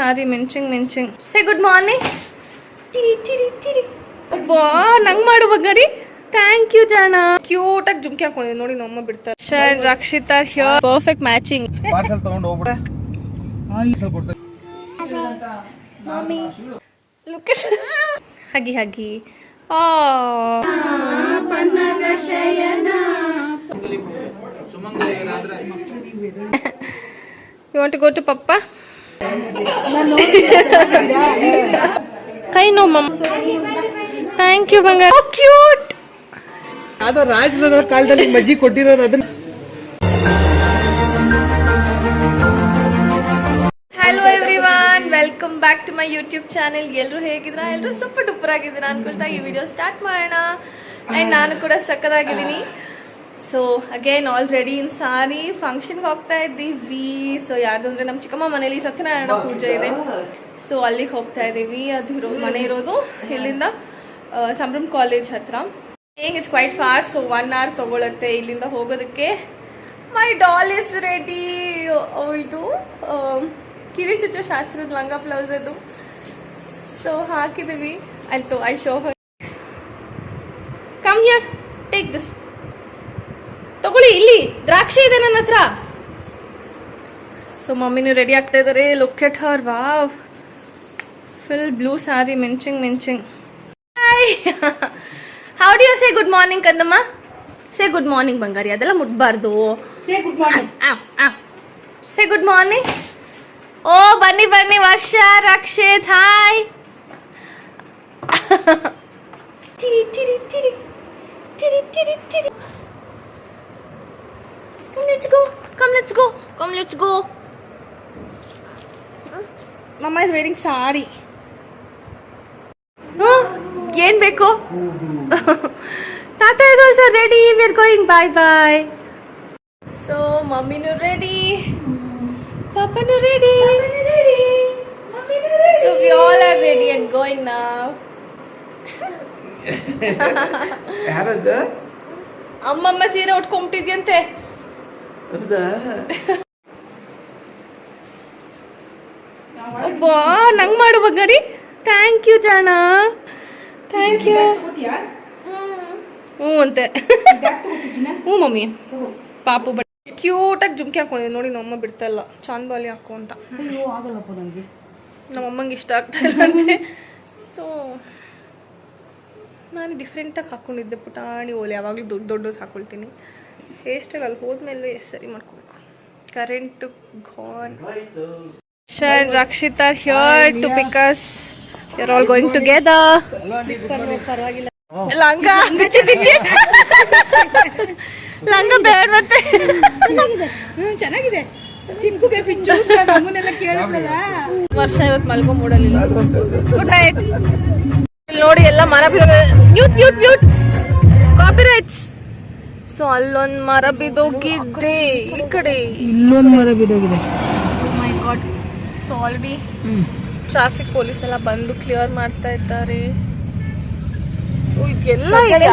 ಸಾರಿ ಮಿಂಚಿಂಗ್ ಮಿಂಚಿಂಗ್. ಸೇ good morning ತಿರಿ ತಿರಿ ತಿರಿ ಬಾ ನಂಗ್ ಮಾಡು ಬಗ್ಗರಿ ಥ್ಯಾಂಕ್ ಯು ಜಾನ. ಕ್ಯೂಟ್ ಆಗಿ ಜುಮ್ಕಿ ಹಾಕೊಂಡಿದ್ದೆ. ನೋಡಿ ನಮ್ಮ ಬಿಡ್ತಾರೆ ಶರ್ Rakshita here perfect matching parcel ತಗೊಂಡು ಲುಕ್ ಹಗಿ ಹಗಿ ಆ you want to go to ಪಪ್ಪ ಕೈ ನೋ ಮಮ್ಮ ಥ್ಯಾಂಕ್ ಯು ಬಂಗಾರ. ಕ್ಯೂಟ್ ಅದು ರಾಜರ ಕಾಲದಲ್ಲಿ ಮಜ್ಜಿ ಕೊಟ್ಟಿರೋದು ಅದನ್ನ hello everyone welcome back to my YouTube channel ಎಲ್ಲರೂ ಹೇಗಿದ್ರ ಎಲ್ಲರೂ ಸೂಪರ್ ಡೂಪರ್ ಆಗಿದ್ದೀರಾ ಅನ್ಕೊಳ್ತಾ ಈ ವಿಡಿಯೋ ಸ್ಟಾರ್ಟ್ ಮಾಡೋಣ. ಆ್ಯಂಡ್ ನಾನು ಕೂಡ ಸಕ್ಕದಾಗಿದ್ದೀನಿ so again already in sari ಫಂಕ್ಷನ್ಗೆ ಹೋಗ್ತಾ ಇದ್ದೀವಿ ಸೊ ಯಾರ್ದು ಅಂದರೆ ನಮ್ಮ ಚಿಕ್ಕಮ್ಮ ಮನೇಲಿ ಸತ್ಯನಾರಾಯಣ ಪೂಜೆ ಇದೆ. ಸೊ ಅಲ್ಲಿಗೆ ಹೋಗ್ತಾ ಇದ್ದೀವಿ. ಅದು ಇರೋ ಮನೆ ಇರೋದು ಇಲ್ಲಿಂದ ಸಂಭ್ರಮ್ ಕಾಲೇಜ್ ಹತ್ರ. ಹೇಗೆ it's quite far so one hour ತಗೊಳತ್ತೆ ಇಲ್ಲಿಂದ ಹೋಗೋದಕ್ಕೆ. ಮೈ ಡಾಲ್ ಇಸ್ ರೆಡಿ ಇದು ಕಿವಿ ಚುಚ್ಚು ಶಾಸ್ತ್ರದ ಲಂಗ ಬ್ಲೌಸ್ ಅದು. ಸೊ ಹಾಕಿದ್ದೀವಿ. ಆಯ್ತು I show come here take this ತಗೊಳ್ಳಿ ಇಲ್ಲಿ ದ್ರಾಕ್ಷಿ ಇದೆ ನನ್ನ ಹತ್ರ. ಸೊ ಮಮ್ಮಿನೂ ರೆಡಿ ಆಗ್ತಾ ಇದ್ದಾರೆ? Look at her wow full blue sari ಮಿಂಚಿಂಗ್ ಮಿಂಚಿಂಗ್ hi how do you say good morning ಕಂದಮ್ಮ say good morning ಬಂಗಾರಿ ಅದೆಲ್ಲ ಮುಟ್ಬಾರ್ದು. ಸೇ ಗುಡ್ ಮಾರ್ನಿಂಗ್ ಓ ಬನ್ನಿ ಬನ್ನಿ ವರ್ಷ ರಕ್ಷಿತ್ ಹಾಯ್ ಟಿರಿ ಟಿರಿ ಟಿರಿ ಟಿರಿ ಟಿರಿ Come, let's go. Come, let's go. Come, let's go. Mama is wearing sari. ಏನ್ ಬೇಕು? ತಾತ is also ready we are going bye bye so ಮಮ್ಮಿನೂ ready ಪಾಪನು ready so we all are ready and going ನಾವ್ ಯಾರದ್ದು? ಅಮ್ಮಮ್ಮ ಸೀರೆ ಉಟ್ಕೊಂಬಿಟ್ಟಿದ್ಯಂತೆ. ಹೌದಾ? ಅಬ್ಬಾ ನಂಗ್ ಮಾಡು ಬಗ್ಗರಿ ಥ್ಯಾಂಕ್ ಯು ಜಾಣ. ಥ್ಯಾಂಕ್ ಯು ಹ್ಞೂ ಅಂತೆ. ಹ್ಞೂ ಮಮ್ಮಿ. ಪಾಪು ಬಟ್ ಕ್ಯೂಟಾಗಿ ಜುಮ್ಕಿ ಹಾಕೊಂಡಿದ್ದೆ ನೋಡಿ ನಮ್ಮಮ್ಮ ಬಿಡ್ತಾ ಇಲ್ಲ. ಚಾಂದ್ ಬಾಲಿ ಹಾಕು ಅಂತ. ನಮ್ಮಮ್ಮಂಗೆ ಇಷ್ಟ ಆಗ್ತಾ ಇಲ್ಲ ಅಂತೆ. ಸೊ ನಾನು ಡಿಫ್ರೆಂಟಾಗಿ ಹಾಕ್ಕೊಂಡಿದ್ದೆ ಪುಟಾಣಿ ಓಲೆ. ಯಾವಾಗಲೂ ದೊಡ್ಡ ದೊಡ್ಡದು ಹಾಕೊಳ್ತೀನಿ. ಹೇರ್ ಸ್ಟೈಲ್ ಅಲ್ಲಿ ಹೋದ್ಮೇಲೆ ಸರಿ ಮಾಡ್ಕೋಬೇಕು. Current gone ಶರ್ Rakshita here too because you're all going together ಪರವಾಗಿಲ್ಲ ಲಂಗ ಬಿಚ್ಚಿ ಬಿಚ್ಚಿ. ಲಂಗ ಬೇಡ ಮತ್ತೆ. ಚೆನ್ನಾಗಿದೆ. ಚಿಕ್ಕುಗೆ ಪಿಚ್ಚು ನಮ್ಮನ್ನೆಲ್ಲ ಕೇಳಿದ್ರಲ್ಲ ವರ್ಷ ಇವತ್ತು ಮಲ್ಕೊ ಮೂಡಲಿಲ್ಲ ಗುಡ್ ನೈಟ್ ಇಲ್ಲಿ ನೋಡಿ ಎಲ್ಲ ಮರ mute mute mute copyrights so ಅಲ್ಲೊಂದು ಮರ ಬಿದ್ದೋಗಿದ್ದೆ. ಈ ಕಡೆ. ಇಲ್ಲೊಂದು ಮರ ಬಿದ್ದೋಗಿದೆ. My god so already traffic police ಎಲ್ಲ ಬಂದು ಕ್ಲಿಯರ್ ಮಾಡ್ತಾ ಇದ್ದಾರೆ. ಓ, ಇದೆಲ್ಲ ಇದೆ.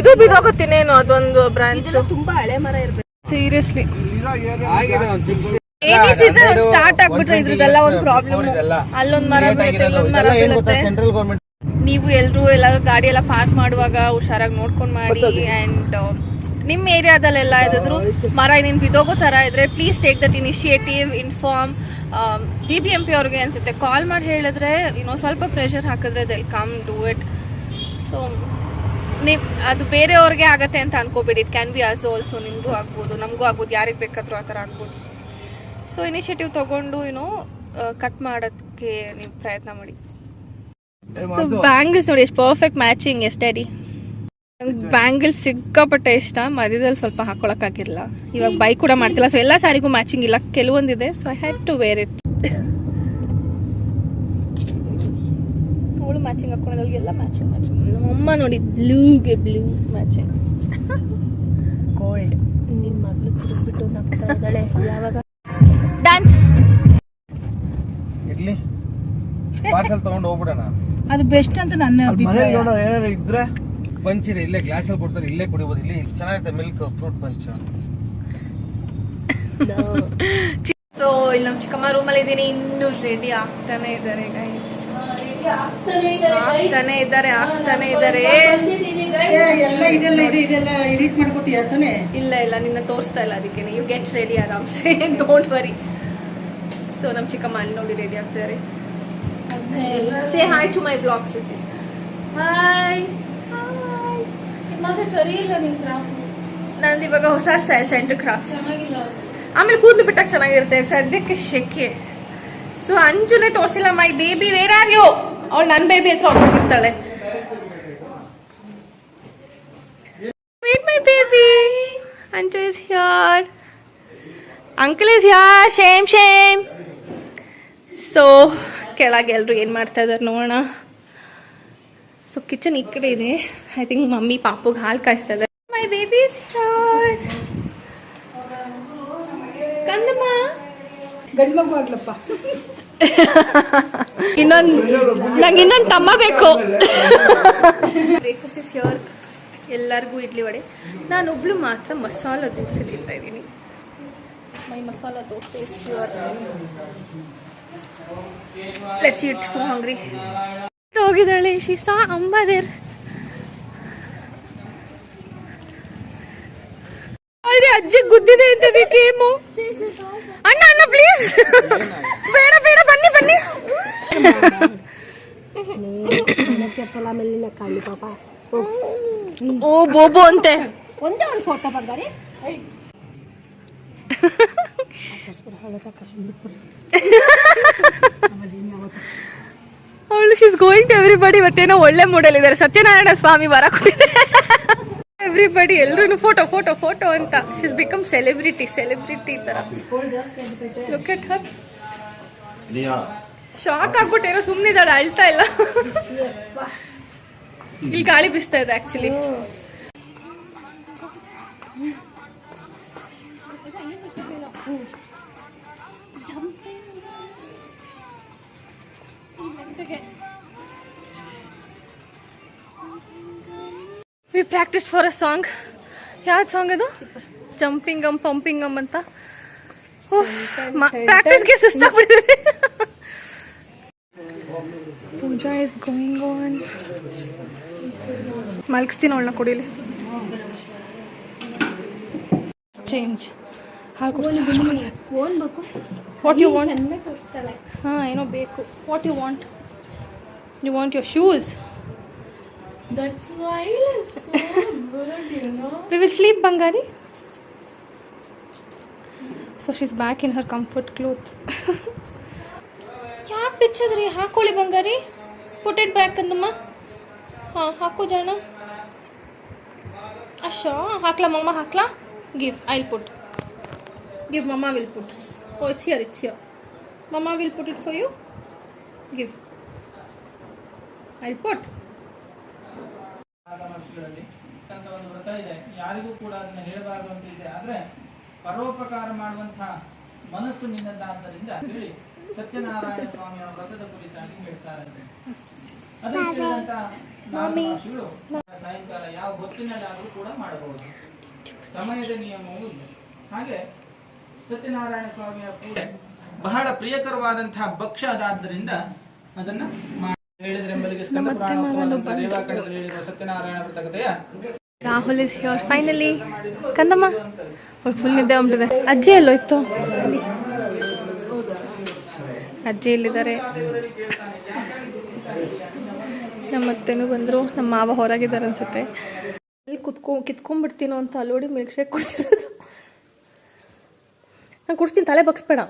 ಇದು ಬಿದ್ದೋಗತ್ತೀನೇನು ಅದೊಂದು ಬ್ರಾಂಚ್ ತುಂಬಾ ಹಳೆ ಮರ ಇರ್ಬೇಕು ಸೀರಿಯಸ್ಲಿ ಏನಿ ಸೀಸನ್ ಸ್ಟಾರ್ಟ್ ಆಗ್ಬಿಟ್ರೆ ಇದ್ರದ್ದೆಲ್ಲ ಒಂದು ಪ್ರಾಬ್ಲಮ್ ಅಲ್ಲೊಂದು ಮರ ಬೀಳುತ್ತೆ ಇಲ್ಲೊಂದ್ ಮರ ಬೀಳುತ್ತೆ ನೀವು ಎಲ್ಲರೂ ಎಲ್ಲಾದ್ರೂ ಗಾಡಿ ಎಲ್ಲ ಪಾರ್ಕ್ ಮಾಡುವಾಗ ಹುಷಾರಾಗಿ ನೋಡ್ಕೊಂಡು ಮಾಡಿ ಅಂಡ್ ನಿಮ್ಮ ಏರಿಯಾದಲ್ಲೆಲ್ಲ ಇದ್ರು ಮರ ಇನ್ನೇನು ಬಿದೋಗೋ ಥರ ಇದ್ರೆ please take that initiative inform B B M P ಅವ್ರಿಗೆ ಅನ್ಸುತ್ತೆ. ಕಾಲ್ ಮಾಡಿ ಹೇಳಿದ್ರೆ ಇನ್ನೊಂದು ಸ್ವಲ್ಪ ಪ್ರೆಷರ್ ಹಾಕಿದ್ರೆ they come do it so ನೀವು ಅದು ಬೇರೆಯವ್ರಿಗೆ ಆಗತ್ತೆ ಅಂತ ಅನ್ಕೋಬೇಡಿ. It can be us also ನಿಮಗೂ ಆಗ್ಬೋದು ನಮಗೂ ಆಗ್ಬೋದು. ಯಾರಿಗೆ ಬೇಕಾದರೂ ಆ ಥರ ಆಗ್ಬೋದು. ಸೊ ಇನಿಷಿಯೇಟಿವ್ ತೊಗೊಂಡು ಏನೋ ಕಟ್ ಮಾಡೋದಕ್ಕೆ ನೀವು ಪ್ರಯತ್ನ ಮಾಡಿ. ಸೊ ಬ್ಯಾಂಗಲ್ಸ್ ನೋಡಿ ಎಷ್ಟು perfect matching yes daddy bangles ಸಿಕ್ಕಾಪಟ್ಟೆ ಇಷ್ಟ. ಮಧ್ಯದಲ್ಲಿ ಸ್ವಲ್ಪ ಹಾಕೊಳಕ್ಕಾಗಿಲ್ಲ ಇವಾಗ ಬೈಕ್ ಕೂಡ ಮಾಡ್ತಿಲ್ಲ. ಸೊ ಎಲ್ಲ ಸಾರಿಗೂ ಮ್ಯಾಚಿಂಗ್ ಇಲ್ಲ. ಕೆಲವೊಂದಿದೆ so I had to wear it ಅವಳು ಮ್ಯಾಚಿಂಗ್ ಹಾಕೊಂಡಿದ್ದವಳಿಗೆಲ್ಲ ಮ್ಯಾಚಿಂಗ್ ಮ್ಯಾಚಿಂಗ್ ನಮ್ಮಮ್ಮ ನೋಡಿ ಬ್ಲೂಗೆ ಬ್ಲೂ ಮ್ಯಾಚಿಂಗ್ ಗೋಲ್ಡ್ ನಿನ್ ಮಗಳು ತಿರುಗ್ಬಿಟ್ಟು ನಗ್ತಾ ಇದ್ದಾಳೆ. ಯಾವಾಗ? ಡ್ಯಾನ್ಸ್ ಇಡ್ಲಿ ಪಾರ್ಸಲ್ ತಗೊಂಡು ಹೋಗ್ಬಿಡೋಣ. ಅದು ಬೆಸ್ಟ್ ಅಂತ ನನ್ನ ಅಭಿಪ್ರಾಯ. ಇದ್ರೆ ಪಂಚ್ ಇದೆ ಇಲ್ಲೇ ಗ್ಲಾಸ್ ಅಲ್ಲಿ ಕೊಡ್ತಾರೆ ಇಲ್ಲೇ ಕುಡಿಬೋದು. ಇಲ್ಲಿ ಇಷ್ಟು ಚೆನ್ನಾಗಿದೆ ಮಿಲ್ಕ್ ಫ್ರೂಟ್ ಪಂಚ್ ಸೊ ಇಲ್ಲಿ ನಮ್ಮ ಚಿಕ್ಕಮ್ಮ ರೂಮಲ್ಲಿ ಇದ್ದೀನಿ. ಇನ್ನೂ ರೆಡಿ ಆಗ್ತಾನೆ ಇದ್ದಾರೆ ಗೈಸ್ ಆಗ್ತಾನೆ ಇದ್ದಾರೆ ಆಗ್ತಾನೆ ಇದ್ದಾರೆ. ಎಲ್ಲ ಇದೆಲ್ಲ ಇದೆ ಇದೆಲ್ಲ ಎಡಿಟ್ ಮಾಡ್ಕೋತೀಯ ತಾನೆ? ಇಲ್ಲ ಇಲ್ಲ ನಿನ್ನ ತೋರಿಸ್ತಾ ಇಲ್ಲ ಅದಕ್ಕೆ. ಯು ಗೆಟ್ ರೆಡಿ ಆರಾಮ್ಸೆ ಡೋಂಟ್ ವರಿ ಸೊ ನಮ್ಮ ಚಿಕ್ಕಮ್ಮ ಅಲ್ಲಿ ನೋಡಿ ರೆಡಿ ಆಗ್ತಿದ್ದಾರೆ say hi to my blog Suji hi ಮತ್ತೆ ಸರಿ ಇಲ್ಲ ನಿನ್ ಕ್ರಾಫ್ಟ್ ನಂದು ಇವಾಗ ಹೊಸ ಸ್ಟೈಲ್ ಸೆಂಟರ್ ಕ್ರಾಫ್ಟ್ ಚೆನ್ನಾಗಿಲ್ಲ ಆಮೇಲೆ ಕೂದಲು ಬಿಟ್ಟಾಗ ಚೆನ್ನಾಗಿರುತ್ತೆ ಸದ್ಯಕ್ಕೆ ಶೆಕೆ. ಸೊ ಅಂಜುನೇ ತೋರಿಸಿಲ್ಲ my baby where are you ಅವಳು ನನ್ನ ಬೇಬಿ ಹತ್ರ ಹೊರಟೋಗಿರ್ತಾಳೆ. Meet my baby Anju is here Uncle ಯಾರ್ ಶೇಮ್ ಶೇಮ್. ಸೊ ಕೆಳಗೆ ಎಲ್ಲರೂ ಏನು ಮಾಡ್ತಾ ಇದ್ದಾರೆ ನೋಡೋಣ. ಸೊ ಕಿಚನ್ ಈ ಕಡೆ ಇದೆ. ಐ ಥಿಂಕ್ ಮಮ್ಮಿ ಪಾಪುಗೆ ಹಾಲು ಕಾಯಿಸ್ತಾ ಇದ್ದಾರೆ ಮೈ ಬೇಬಿ ಕಂದಮ್ಮ. ಗಂಡು ಮಗು ಆಗ್ಲಪ್ಪ. ಇನ್ನೊಂದು ನಂಗೆ ಇನ್ನೊಂದು ತಮ್ಮ ಬೇಕು. ಬ್ರೇಕ್ಫಾಸ್ಟ್ ಇಸ್ ಯೋರ್ ಎಲ್ಲರಿಗೂ ಇಡ್ಲಿ ವಡೆ. ನಾನು ಒಬ್ಳು ಮಾತ್ರ ಮಸಾಲ ದೋಸೆ ತಿಂತಾ ಇದ್ದೀನಿ. My masala dosa is your let's eat so hungry ಹೋಗಿದ್ದಾಳೆ. ಶಿಸಾ ಅಂಬಾದೇರ್ ಅರೆ ಅಜ್ಜಿ ಗುದ್ದಿದೆ ಅಂತ ಬೇಕೇಮೋ ಅಣ್ಣ ಅಣ್ಣ ಪ್ಲೀಸ್ ಬೇಡ ಬೇಡ ಬನ್ನಿ ಬನ್ನಿ. ಓ ಬೋಬೋ ಅಂತೆ. ಒಂದೇ ಒಂದು ಫೋಟೋ ಬಂಗಾರಿ ಅವಳು ಶಿಸ್ ಗೋಯಿಂಗ್ ಟು ಎವ್ರಿಬಡಿ ಇವತ್ತೇನೋ ಒಳ್ಳೆ ಮೂಡಲ್ ಇದ್ದಾರೆ. ಸತ್ಯನಾರಾಯಣ ಸ್ವಾಮಿ ಬರ ಎವ್ರಿಬಡಿ ಎಲ್ರು ಫೋಟೋ ಫೋಟೋ ಫೋಟೋ ಅಂತ. ಶಿಸ್ ಬಿಕಮ್ ಸೆಲೆಬ್ರಿಟಿ ಸೆಲೆಬ್ರಿಟಿ ತರ. ಲುಕ್ ಎಟ್ ಹರ್ ಶಾಕ್ ಆಗ್ಬಿಟ್ಟು ಏನೋ ಸುಮ್ಮನಿದ್ದಾಳೆ ಅಳ್ತಾ ಇಲ್ಲ. ಇಲ್ಲಿ ಗಾಳಿ ಬಿಸ್ತಾ ಇದೆ actually we practice for a song ಯಾವ್ದು ಸಾಂಗ್ ಅದು? ಜಂಪಿಂಗ್ ಅಮ್ ಪಂಪಿಂಗ್ ಅಮ್ ಅಂತ. ಪ್ರಾಕ್ಟೀಸ್ಗೆ ಸುಸ್ತಾಗ್ಬಿಟ್ಟಿದೆ. ಪೂಜಾ ಇಸ್ ಗೋಯಿಂಗ್ ಆನ್ ಮಲಗಿಸ್ತೀನಿ ಅವಳನ್ನ ಕುಡೀಲಿ ಚೇಂಜ್ ಹಾಂ ಏನೋ ಬೇಕು. What you want you want your shoes that's why good you know we will sleep Bangari so she's back in her comfort clothes ಯಾಕೆ ಬಿಚ್ಚದ್ರಿ? ಹಾಕೊಳ್ಳಿ ಬಂಗಾರಿ. ಪುಟ್ ಇಟ್ ಬ್ಯಾಕ್ ಅಂದಮ್ಮ ಹಾಂ ಹಾಕು ಜಾಣ ಅಶೋ ಹಾಕ್ಲಾ ಮಮ್ಮ ಹಾಕ್ಲಾ? ಗಿವ್ ಐಲ್ ಪುಟ್ ಗಿವ್ ಮಮ್ಮ will put oh it's here it's here ಮಮ್ಮ will put it for you give ಅಂತ ಒಂದು ವ್ರತ ಇದೆ. ಯಾರಿಗೂ ಕೂಡ ಅದನ್ನ ಹೇಳಬಾರದು ಅಂತ ಇದೆ. ಆದ್ರೆ ಪರೋಪಕಾರ ಮಾಡುವಂತಹ ಮನಸ್ಸು ನಿನ್ನದ್ದಾದ್ದರಿಂದ ಹೇಳಿ ಸತ್ಯನಾರಾಯಣ ಸ್ವಾಮಿಯ ವ್ರತದ ಕುರಿತಾಗಿ ಹೇಳ್ತಾರಂತೆ ಅದನ್ನು ಕೇಳಿದಂತ ಮಹರ್ಷಿಗಳು ಸಾಯಂಕಾಲ ಯಾವ ಹೊತ್ತಿನಲ್ಲಾದರೂ ಕೂಡ ಮಾಡಬಹುದು. ಸಮಯದ ನಿಯಮವೂ ಇಲ್ಲ. ಹಾಗೆ ಸತ್ಯನಾರಾಯಣ ಸ್ವಾಮಿಯ ಪೂಜೆ ಬಹಳ ಪ್ರಿಯಕರವಾದಂತಹ ಭಕ್ಷ್ಯ ಅದಾದ್ದರಿಂದ ಅದನ್ನ ರಾಹುಲ್ ಇಸ್ ಹಿಯರ್ ಫೈನಲಿ ಕಂದಮ್ಮ. ಫುಲ್ ನಿದ್ದೆ ಉಂಟಿದೆ. ಅಜ್ಜಿ ಎಲ್ಲೋಯ್ತು ಅಜ್ಜಿ ಇಲ್ಲಿದ್ದಾರೆ ನಮ್ಮ ಅತ್ತೆನು ಬಂದರು. ನಮ್ಮ ಮಾವ ಹೊರಗಿದ್ದಾರೆ ಅನ್ಸುತ್ತೆ. ಅಲ್ಲಿ ಕುತ್ಕೊ ಕಿತ್ಕೊಂಡ್ಬಿಡ್ತೀನೋ ಅಂತ ಅಲ್ಲೋಡಿ ಮಿಲ್ಕ್ ಶೇಕ್ ಕುಡ್ತಿರೋದು ನಾನು ಕುಡಿಸ್ತೀನಿ ತಲೆ ಬಗ್ಸ್ಬೇಡ.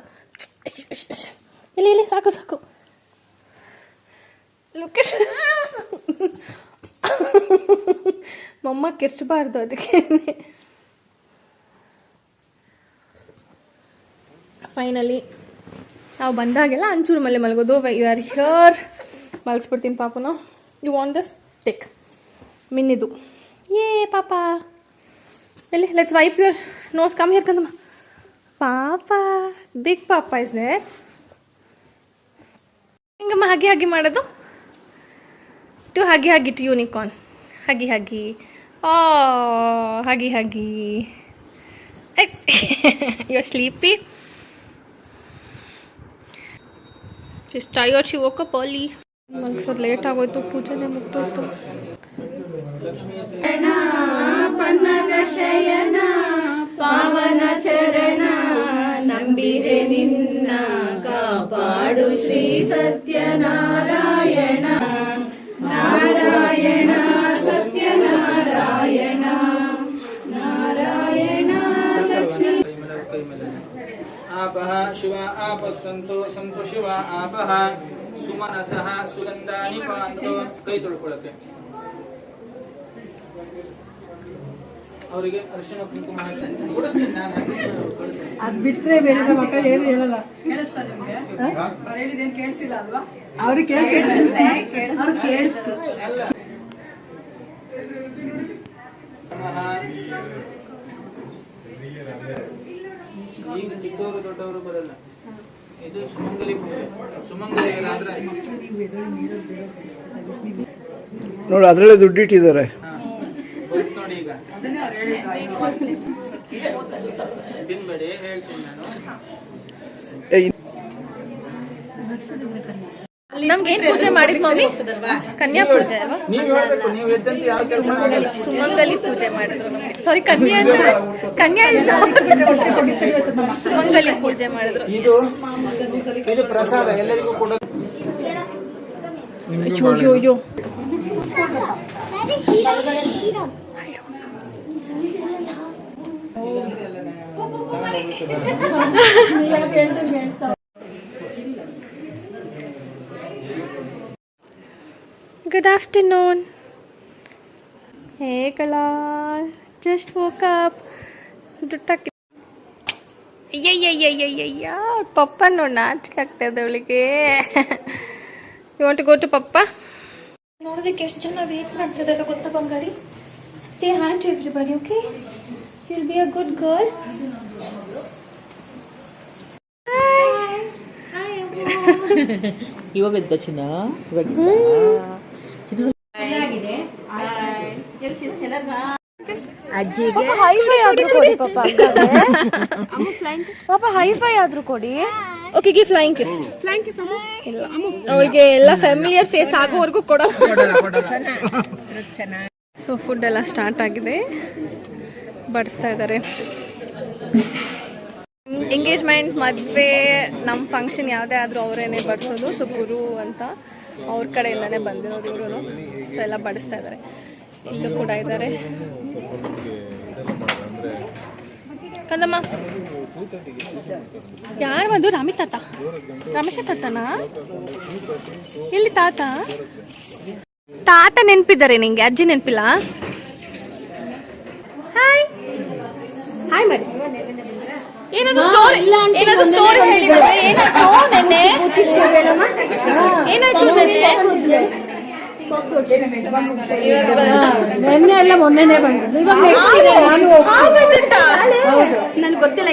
ಇಲ್ಲಿ ಇಲ್ಲಿ ಸಾಕು ಸಾಕು. ಲುಕ್ ಮಮ್ಮ ಕಿರ್ಚಬಾರ್ದು ಅದಕ್ಕೆ. ಫೈನಲಿ ನಾವು ಬಂದಾಗೆಲ್ಲ ಅಂಚೂರು ಮಲೆ ಮಲಗೋದು. ಯು ಆರ್ ಹಿಯರ್ ಮಲಗಿಸ್ಬಿಡ್ತೀನಿ ಪಾಪನ. ಯು ವಾಂಟ್ ದಿಸ್ ಟೇಕ್ ಮಿನ್ನಿದು. ಏ, ಪಾಪ. ಎಲ್ಲಿ? Let's wipe your nose come here ಕಂದಮ್ಮ. ಪಾಪ. ಬಿಗ್ ಪಾಪ ಇಸ್ ದೇರ್ ಹಿಂಗಮ್ಮ, ಹಾಗೆ ಹಾಗೆ ಮಾಡೋದು. To huggy huggy to unicorn huggy huggy. Oh huggy huggy. You sleepy tired she woke up early ಒಂದ್ಸಲ ಲೇಟ್ ಆಗೋಯ್ತು, ಪೂಜೆನೆ ಮುಗ್ದೋಯ್ತು. नारायण सत्य नारायण नारायण लक्ष्मी। आपः शिवा आपस्सन्तो सन्तो आपः। सुमनसः सुगन्धानि पान्तो। कै तुळकुळके ಅವರಿಗೆ ಅರಿಶಿನ ಕುಂಕುಮ. ಅದ್ ಬಿಟ್ರೆ ಬೇರೆ ಮಕ್ಕಳು ಏನು ಹೇಳಲ್ಲ. ಅವ್ರಿಗೆ ಕೇಳಿಸಿಲ್ಲ ಅವ್ರು ಕೇಳಿಸ್ತು ಎಲ್ಲ ನಮಃ. ಈಗ ಚಿಕ್ಕವರು ದೊಡ್ಡವರು ಬರಲ್ಲ. ಇದು ಸುಮಂಗಲಿ ಪೂಜೆ. ಸುಮಂಗಲಿಯರಾದ್ರೆ ನೋಡು ಅದರಲ್ಲೇ ದುಡ್ಡು ಇಟ್ಟಿದ್ದಾರೆ ಹಾ. ಗೊತ್ತು ನೋಡಿ ಈಗ ತಿನ್ಬೇಡಿ ಹೇಳ್ತೀನಿ ನಾನು ನಮ್ಗೆ ಏನ್ ಪೂಜೆ ಮಾಡಿದ್ ಮಮ್ಮಿ? ಕನ್ಯಾ ಪೂಜೆ ಅಲ್ವಾ? ನೀವು ಹೇಳ್ಬೇಕು ನೀವು ಎದ್ದಂತೆ ಯಾವ ಕೆಲಸ ಆಗಲ್ಲ ಸುಮಂಗಲಿ ಪೂಜೆ ಮಾಡಿದ್ರು ಸಾರಿ ಕನ್ಯಾ ಅಂತ ಕನ್ಯಾ ಸುಮಂಗಲಿ ಪೂಜೆ ಮಾಡಿದ್ರು. ಇದು ಇದು ಪ್ರಸಾದ ಎಲ್ಲರಿಗೂ ಕೊಡೋದು. ಅಯ್ಯೋ ಅಯ್ಯೋ. Afternoon hey Kala just woke up ದುಡ್ಡಾಕಿ ಅಯ್ಯಯ್ಯಯ್ಯಯ್ಯಯ್ಯ ಪಪ್ಪ ನೋಡಿ ನಾಚಿಕೆ ಆಗ್ತದೆ ಅವಳಿಗೆ ಯು ವಾಂಟ್ ಗೋ ಟು ಪಪ್ಪ ನೋಡೋದಕ್ಕೆ ಎಷ್ಟು ಜನ ವೇಟ್ ಮಾಡ್ತಿದ್ದಾರೆ ಗೊತ್ತಾ ಬಂಗಾರಿ say hand to everybody okay will be a good girl ಇವಾಗ ಎದ್ದ ಚಿನ್ನ? ಅಜ್ಜಿಗೆ ಹೈಫೈ ಆದ್ರೂ ಕೊಡಿ ಪಾಪ ಪಾಪ ಹೈಫೈ ಆದ್ರೂ ಕೊಡಿ. ಓಕೆ ಗಿ ಫ್ಲೈಂಗ್ ಕಿಸ್ ಫ್ಲೈಂಗ್ ಕಿಸ್ ಇಲ್ಲ ಅವಳಿಗೆ ಎಲ್ಲ ಫ್ಯಾಮಿಲಿಯರ್ ಫೇಸ್ ಆಗೋವರೆಗೂ ಕೊಡೋ ಸೊ ಫುಡ್ ಎಲ್ಲ ಸ್ಟಾರ್ಟ್ ಆಗಿದೆ. ಬಡಿಸ್ತಾ ಇದ್ದಾರೆ. ಎಂಗೇಜ್ಮೆಂಟ್ ಮದುವೆ ನಮ್ಮ ಫಂಕ್ಷನ್ ಯಾವುದೇ ಆದರೂ ಅವರೇನೆ ಬಡಿಸೋದು ಸೊ ಗುರು ಅಂತ ಅವ್ರ ಕಡೆಯಿಂದನೇ ಬಂದಿರೋದು ಇವರು ಸೊ ಎಲ್ಲ ಬಡಿಸ್ತಾ ಇದ್ದಾರೆ. ಇಲ್ಲೂ ಕೂಡ ಇದ್ದಾರೆ. ಕಂದಮ್ಮ. ಯಾರು ಬಂದು? ರಾಮಿ ತಾತ? ರಮೇಶ ತಾತನಾ? ಇಲ್ಲಿ ತಾತ? ತಾತ ನೆನಪಿದ್ದಾರೆ ನಿಂಗೆ? ಅಜ್ಜಿ ನೆನ್ಪಿಲ್ಲ ಹಾಯ್ ಹಾಯ್ ಮಾಡಿ ಏನಾದ್ರು ಸ್ಟೋರಿ ಏನಾದ್ರು ಸ್ಟೋರಿ ಹೇಳಿ ಮತ್ತೆ. ಏನಾಯ್ತು ನೆನ್ನೆ? ಏನಾಯ್ತು ನೆನ್ನೆ ನೆನ್ನೆ? ಎಲ್ಲ ಮೊನ್ನೆನೆ ಬಂದಿದ್ದು? ಇವಾಗ ನನ್ಗೆ ಗೊತ್ತಿಲ್ಲ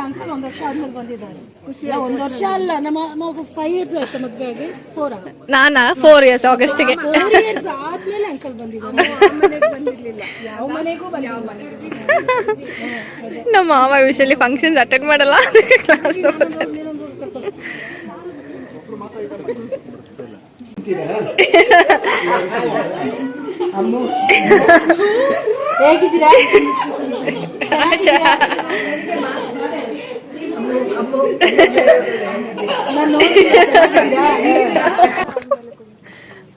ಅಂಕಲ್ ಒಂದ್ ವರ್ಷ ಆದ್ಮೇಲೆ ಬಂದಿದ್ದಾರೆ ಒಂದ್ ವರ್ಷ ಅಲ್ಲ ನಮ್ಮ ಫೈವ್ ಇಯರ್ಸ್ ಆಯ್ತು ಮದ್ವೆ ಆಗಿ ಫೋರ್ ನಾನಾ ಫೋರ್ ಇಯರ್ಸ್ ಆಗಸ್ಟ್ಗೆ ಫೋರ್ ಇಯರ್ಸ್ ಆದ್ಮೇಲೆ ಅಂಕಲ್ ಬಂದಿದ್ದಾರೆ. ನಮ್ಮ ಮಾವ ಯೂಶಲಿ ಫಂಕ್ಷನ್ಸ್ ಅಟೆಂಡ್ ಮಾಡಲ್ಲ ಅವ್ನು ಕ್ಲಾಸ್ ಹೇಗಿದ್ದೀರಾ?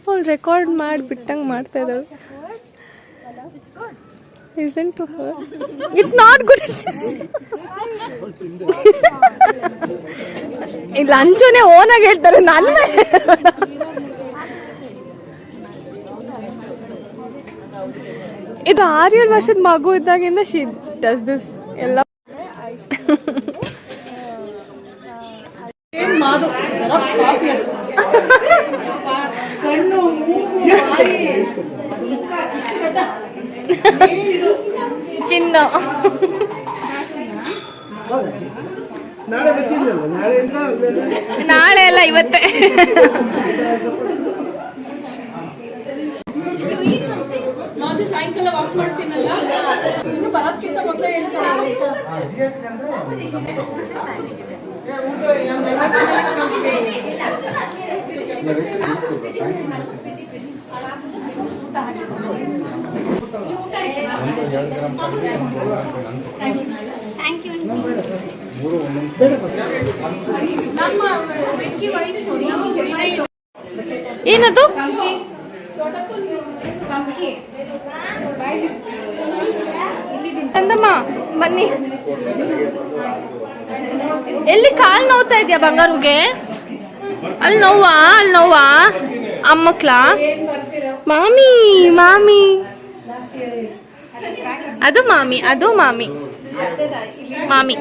ಅವ್ಳು ರೆಕಾರ್ಡ್ ಮಾಡಿ ಬಿಟ್ಟಂಗೆ ಮಾಡ್ತಾ ಇದ್ದಾಳೆ Isn't to her. It's not good. ಈ ಲಂಚನೇ ಓನಾಗಿ ಹೇಳ್ತಾರೆ ನನ್ನ. ಇದು ಆರು ಏಳು ವರ್ಷದ ಮಗು ಇದ್ದಾಗಿಂದ ಶಿ ಡಸ್ ದಿಸ್ ಎಲ್ಲ. ಕಣ್ಣು, ಮೂಗು ಚಿನ್ನ ನಾಳೆ ಅಲ್ಲ ಇವತ್ತೇ. ನಾನು ಸಾಯಂಕಾಲ ವಾಕ್ ಮಾಡ್ತೀನಲ್ಲ ಇನ್ನು ಬರೋದ್ಕಿಂತ ಮೊದಲೇ ಹೇಳ್ತಾರೆ ಏನದು? ಚಂದಮ್ಮ, ಬನ್ನಿ. ಎಲ್ಲಿ ಕಾಲ್ ನೋವ್ತಾ ಇದೆಯಾ ಬಂಗಾರುಗೆ? ಅಲ್ಲಿ ನೋವಾ ಅಲ್ಲಿ ನೋವಾ ಅಮ್ಮಕ್ಳ ಮಾಮಿ ಮಾಮಿ. ಅದು ಮಾಮಿ ಅದು ಮಾಮಿ. ಮಾಮಿ.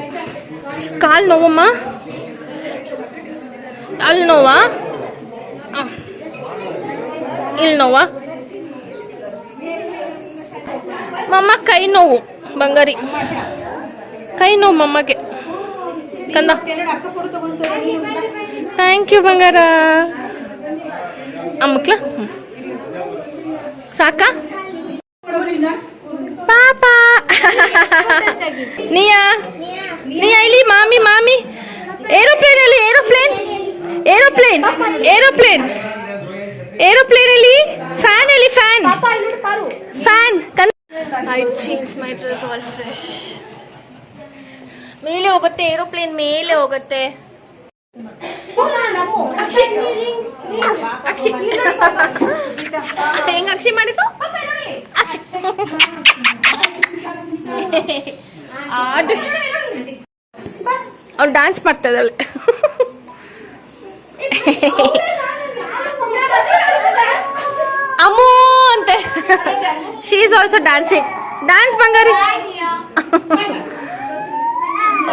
ಕಾಲು ನೋವಮ್ಮ ಅಲ್ಲಿ ನೋವಾ. ಇಲ್ಲಿ ನೋವಾ? ಮಮ್ಮ, ಕೈ ನೋವು, ಬಂಗಾರಿ. ಕೈ ನೋವು ಮಮ್ಮಗೆ. ಕಂದ. ಥ್ಯಾಂಕ್ ಯು ಬಂಗಾರ. ಅಮ್ಮಕ್ಲ. ಸಾಕಾ? ಪಾಪ. ನಿಯಾ. ನಿಯಾ ಇಲ್ಲಿ ಮಾಮಿ ಮಾಮಿ. ಏರೋಪ್ಲೇನ್ ಅಲ್ಲಿ ಏರೋಪ್ಲೇನ್. ಏರೋಪ್ಲೇನ್. ಏರೋಪ್ಲೇನ್. ಏರೋಪ್ಲೇನ್ ಅಲ್ಲಿ ಫ್ಯಾನ್. ಅಲ್ಲಿ fan. Fan I change my dress all fresh ಮೇಲೆ ಹೋಗುತ್ತೆ ಏರೋಪ್ಲೇನ್ ಮೇಲೆ ಹೋಗುತ್ತೆ. ಹೆಂಗ ಅಕ್ಷಿ ಮಾಡಿದ್ದು? ಅಕ್ಷಿ ಡಾನ್ಸ್ ಮಾಡ್ತಾ ಇದ್ದಾಳೆ. ಅಮ್ಮು ಅಂತೆ. She is also dancing dance Bangari.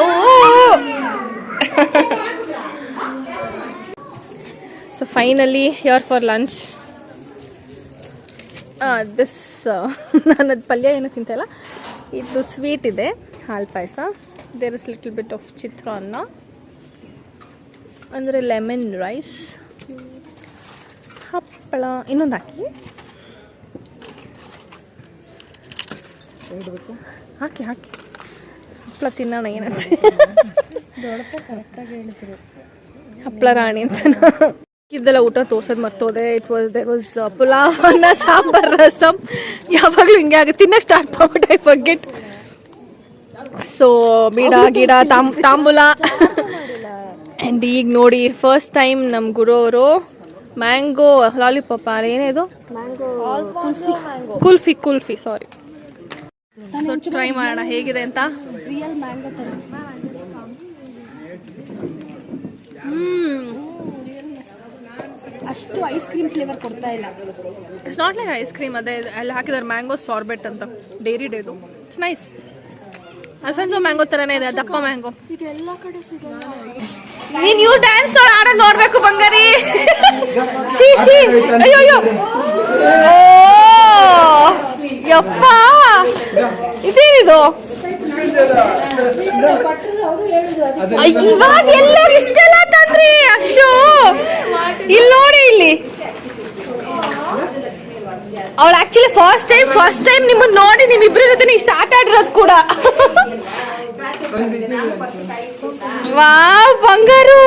O. So finally your for lunch this ನಾನು ಅದು ಪಲ್ಯ ಏನು ತಿಂತಲ್ಲ ಇದು ಸ್ವೀಟ್ ಇದೆ ಹಾಲು ಪಾಯಸ. There is little bit of chitranna. ಅಂದರೆ ಲೆಮನ್ ರೈಸ್ ಹಪ್ಪಳ ಇನ್ನೊಂದು ಹಾಕಿ. ಹಾಕಿ ಹಾಕಿ. ಹಪ್ಪಳ ತಿನ್ನೋಣ ಏನಂತ. ಹಪ್ಪಳ ರಾಣಿ ಅಂತ ಇದೆಲ್ಲ ಊಟ ತೋರ್ಸೋದು ಮರ್ತೋದೆ. It was there was pulao anna sambar rasam ಯಾವಾಗಲೂ ಹಿಂಗೆ ಆಗುತ್ತೆ. ತಿನ್ನಕ್ಕೆ ಸ್ಟಾರ್ಟ್ ಮಾಡ್ಬಿಟ್ಟು ಐ ಫರ್ಗೆಟ್ ಸೊ ಬೀಡ ಗಿಡ ತಾಮ್ ತಾಂಬೂಲ. ಆ್ಯಂಡ್ ಈಗ ನೋಡಿ ಫಸ್ಟ್ ಟೈಮ್ ನಮ್ಮ ಗುರು ಅವರು ಮ್ಯಾಂಗೋ ಲಾಲಿಪಾಪ್ ಏನಿದು kulfi. Kulfi sorry so try ಮಾಡೋಣ. ಹೇಗಿದೆ ಅಂತ? ರಿಯಲ್ ಮ್ಯಾಂಗೋ ತರ ಅಷ್ಟು ಐಸ್ ಕ್ರೀಮ್ ಫ್ಲೇವರ್ ಕೊಡ್ತಾ ಇಲ್ಲ. It's not like ice cream ಅದೇ ಅಲ್ಲಿ ಹಾಕಿದಾರೆ ಮ್ಯಾಂಗೋ ಸಾರ್ಬೆಟ್ ಅಂತ ಡೈರಿ ಡೇದು ಇಟ್ಸ್ ನೈಸ್ ಅಲ್ಫೆನ್ಸೋ ಮ್ಯಾಂಗೋ ಥರನೇ ಇದೆ ದಪ್ಪ ಮ್ಯಾಂಗೋ ಇದೆಲ್ಲ ಕಡೆ ಸಿಗಲ್ಲ. ನೀನ್ ಇವ್ ಡ್ಯಾನ್ಸ್ ಆಡೋದ್ ನೋಡ್ಬೇಕು ಬಂಗಾರಿ. ಶೀ ಶೀ. ಅಯ್ಯೋ ಅಯ್ಯೋ. ಓ ಯಪ್ಪ. ಇದೇನಿದು? ಇವಾಗ ಎಲ್ಲರೂ ಇಷ್ಟೆಲ್ಲ ತಂದ್ರಿ ಅಶೋ ಇಲ್ಲಿ ನೋಡಿ ಇಲ್ಲಿ ಅವಳು actually first time first time ನಿಮ್ಮನ್ನ ನೋಡಿ ನಿಮ್ಮಿಬ್ರ ಜೊತೆ ಇಷ್ಟ ಆಟ ಆಡಿರೋದು ಕೂಡ. ವಾವ್ ಬಂಗಾರು.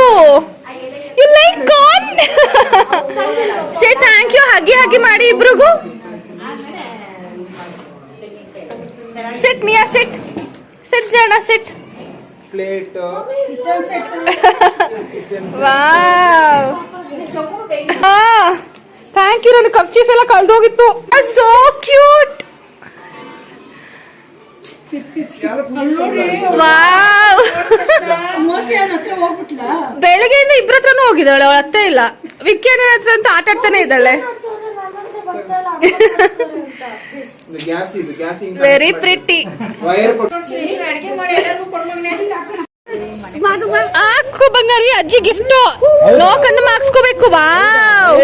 You like gone say thank you huggy huggy ಮಾಡಿ ಇಬ್ರಿಗೂ. ಸಿಟ್ ನಿಯಾ ಸಿಟ್ ಸಿಟ್ ಜನ sit plate wow thank you ನನ್ನ ಕರ್ಚೀಫ್ ಎಲ್ಲ ಕಳ್ದೋಗಿತ್ತು. ಸೋ ಕ್ಯೂಟ್ ವಾವ್ ಇಬ್ಬರ ಹತ್ರ ಹೋಗ್ಬಿಟ್ಲ? ಬೆಳಗ್ಗೆಯಿಂದ ಇಬ್ರ ಹತ್ರನೂ ಹೋಗಿದ್ದಾಳೆ ಅವಳ ಅತ್ತೆ ಇಲ್ಲ. ವಿಕ್ಕಿ ಹತ್ರ ಅಂತ ಆಟ ಆಡ್ತಾನೆ ಇದ್ದಾಳೆ. ಗ್ಯಾಸ್ ಇದು ಗ್ಯಾಸ್ ವೆರಿ ಪ್ರಿಟಿ ಹಾಕು ಬಂಗಾರಿ ಅಜ್ಜಿ ಗಿಫ್ಟ್ ಲೋಕಂದ್ ಮಾಕ್ಸ್ಕೋಬೇಕು ವಾವ್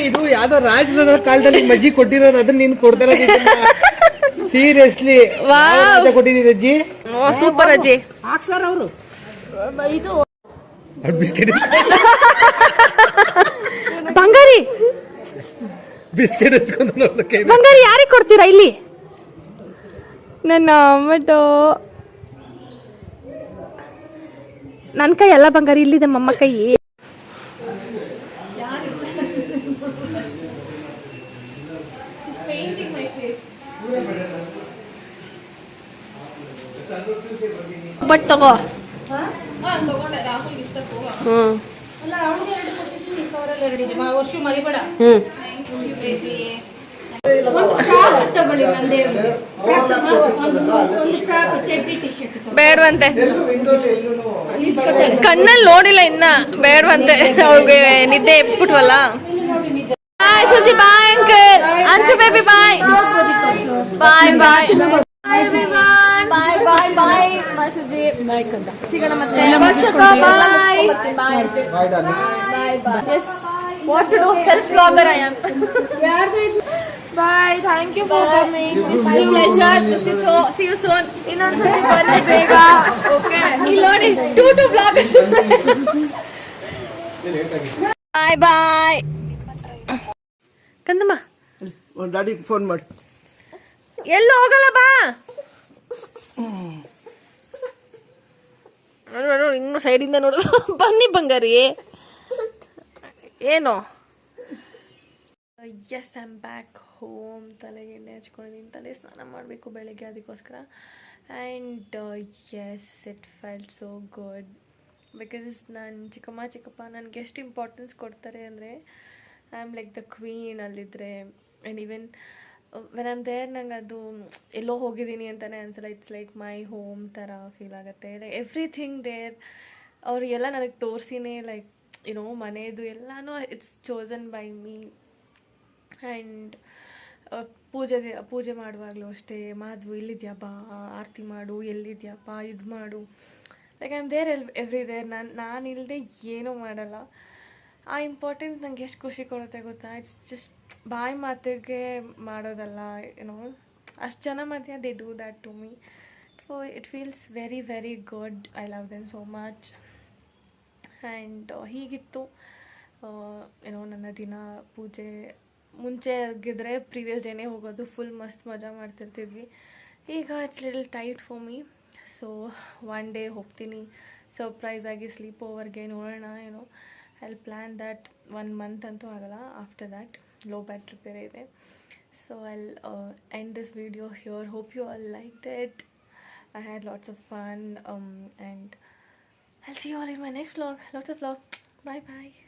ಇದು ಯಾವ್ದೋ ರಾಜರ ಕಾಲದಲ್ಲಿ ಮಜ್ಜಿ ಕೊಟ್ಟಿರೋದು ಅದನ್ನ ನೀನ್ ಕೊಡ್ತಾರ ಸೀರಿಯಸ್ಲಿ ವಾವ್. ಕೊಟ್ಟಿದ್ದೀರಿ ಅಜ್ಜಿ? ಸೂಪರ್ ಅಜ್ಜಿ. ಹಾಕ್ಸಾರ ಅವರು? ಇದು. ಬಿಸ್ಕೆಟ್ ಬಂಗಾರಿ. ಬಿಸ್ಕೆಟ್ ಎತ್ಕೊಂಡು ಬಂಗಾರಿ ಯಾರಿಗೆ ಕೊಡ್ತೀರಾ ಇಲ್ಲಿ? ನನ್ನ ಅಮ್ಮಟೋ ನನ್ನ ಕೈ ಎಲ್ಲ ಬಂಗಾರ ಇಲ್ಲಿದೆ ಮಮ್ಮ ಕೈ. ಬಟ್ ತಗೋ. ಹ್ಮ್. ವರ್ಷ ಮರಿಬೇಡ. ಹ್ಮ್. ಬೇಡವಂತೆ. ಕಣ್ಣಲ್ಲಿ ನೋಡಿಲ್ಲ ಇನ್ನ. ಬೇಡವಂತೆ. ಅವ್ರಿಗೆ ನಿದ್ದೆ ಎಬ್ಸ್ಬಿಟ್ವಲ್ಲ. Bye Suji bye uncle Anchu baby bye bye bye bye bye bye bye Suji. ಸಿಗೋಣ ಮತ್ತೆ. ವರ್ಷಕ bye bye bye bye yes what to do self blogger I am bye thank you for coming see you soon ಇನ್ನೊಂದ್ಸತಿ ಬನ್ನಿ ಬೇಗ. Okay ಇಲ್ಲಿ ನೋಡಿ two two bloggers bye bye ಕಂದಮ್ಮ daddy phone ಮಾಡಿ. ಎಲ್ಲೂ ಹೋಗಲ್ಲ ಬಾ. ನೋಡು ಇನ್ನು ಸೈಡಿಂದ ನೋಡು. ಬನ್ನಿ ಬಂಗಾರಿ. ಏನು? Yes i'm ಬ್ಯಾಕ್ ಹೋಮ್ ತಲೆಗೆ ಎಣ್ಣೆ ಹಚ್ಕೊಂಡಿದ್ದೀನಿ ತಲೆ ಸ್ನಾನ ಮಾಡಬೇಕು ಬೆಳಗ್ಗೆ ಅದಕ್ಕೋಸ್ಕರ. And yes it felt so good because ನಾನು ಚಿಕ್ಕಮ್ಮ, ಚಿಕ್ಕಪ್ಪ ನನಗೆ ಎಷ್ಟು ಇಂಪಾರ್ಟೆನ್ಸ್ ಕೊಡ್ತಾರೆ ಅಂದರೆ I am like the queen ಅಲ್ಲಿದ್ದರೆ and even when am there ನಂಗೆ ಅದು ಎಲ್ಲೋ ಹೋಗಿದ್ದೀನಿ ಅಂತಲೇ ಅನ್ಸಲ್ಲ. ಇಟ್ಸ್ ಲೈಕ್ ಮೈ ಹೋಮ್ ಥರ ಫೀಲ್ ಆಗುತ್ತೆ. ಲೈಕ್ ಎವ್ರಿಥಿಂಗ್ ದೇರ್ ಎಲ್ಲ ನನಗೆ ತೋರಿಸಿನೇ ಲೈಕ್ ಯುನೋ ಮನೆಯದು ಎಲ್ಲನೂ it's chosen by me and ಪೂಜೆ ಪೂಜೆ ಮಾಡುವಾಗಲೂ ಅಷ್ಟೇ, ಮಾಧು ಇಲ್ಲಿದ್ಯಾಪ ಆರತಿ ಮಾಡು ಎಲ್ಲಿದ್ಯಾಪ ಇದು ಮಾಡು. Like I am there all every there ನಾನು ನಾನು ಇಲ್ಲದೆ ಏನೂ ಮಾಡಲ್ಲ. ಆ ಇಂಪಾರ್ಟೆನ್ಸ್ ನಂಗೆ ಎಷ್ಟು ಖುಷಿ ಕೊಡುತ್ತೆ ಗೊತ್ತಾ? ಇಟ್ಸ್ ಜಸ್ಟ್ ಬಾಯಿ ಮಾತಿಗೆ ಮಾಡೋದಲ್ಲ ಏನೋ ಅಷ್ಟು ಜನ ಮಧ್ಯ they do that to me so it feels very very good I love them so much and ಹೀಗಿತ್ತು. ಏನೋ ನನ್ನ ದಿನ ಪೂಜೆ ಮುಂಚೆ ಆಗಿದ್ರೆ ಪ್ರೀವಿಯಸ್ ಡೇನೇ ಹೋಗೋದು ಫುಲ್ ಮಸ್ತ್ ಮಜಾ ಮಾಡ್ತಿರ್ತಿದ್ವಿ. ಈಗ it's little tight for me so one day ಹೋಗ್ತೀನಿ. ಸರ್ಪ್ರೈಸ್ ಆಗಿ ಸ್ಲೀಪ್ ಓವರ್ಗೆ ನೋಡೋಣ, ಏನೋ. I plan that one month ಅಂತೂ ಆಗಲ್ಲ. ಆಫ್ಟರ್ ದ್ಯಾಟ್ ಲೋ ಬ್ಯಾಟ್ರಿ ಬೇರೆ ಇದೆ. So I end this video here hope you all like it I had lots of fun and I see you all in my next vlog. Lots of bye bye.